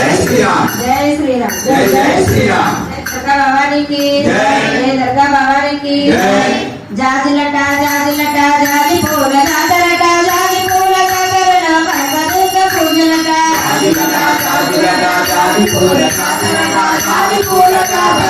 జై శ్రీరామ్. జై శ్రీరామ్. జై జై శ్రీరామ్. దుర్గా భవానికి? జై. దుర్గా భవానికి? జై. జాజిలట జాజిలట జాజి పూల జాతరట జాజి పూల జాతరలో కనక దుర్గ పూజలట. జాజిలట జాజిలట జాజి పూల జాతరట జాజి పూల జాతరలో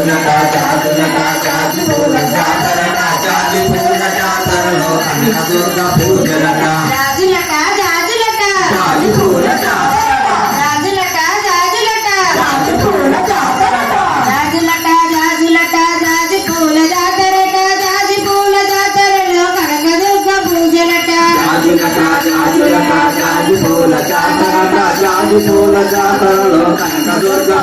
జాజులట జాజులట జాజి పూల జాతర జాజి పూల జాతరలో కనకదుర్గ పూజలట గాజులట గాజులట జాజి పూల జాతర గాజులట గాజులట జాజి పూల జాతరట గాజులట గాజులట గాజు పూల జాతరట గాజు పూల జాతరలో కనకదుర్గ పూజలట